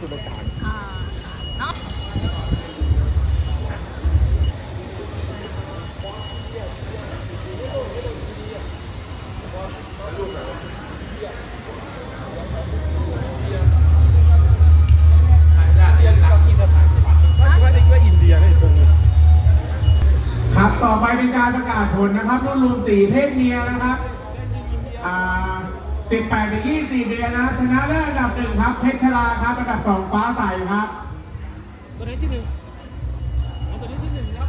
สุรการอ่าเนาะว่าได้ว่าอินเดียได้คงครับต่อไปเป็นการประกาศผลนะครับ รุ่นรูมสีเพศเมียนะครับอ่า 18เป็น24เดือนนะชนะเลิศอันดับหนึ่งครับเพชรชลาครับอันดับสองฟ้าใสครับ ตัวนี้ที่หนึ่งตัวนี้ที่หนึ่งครับ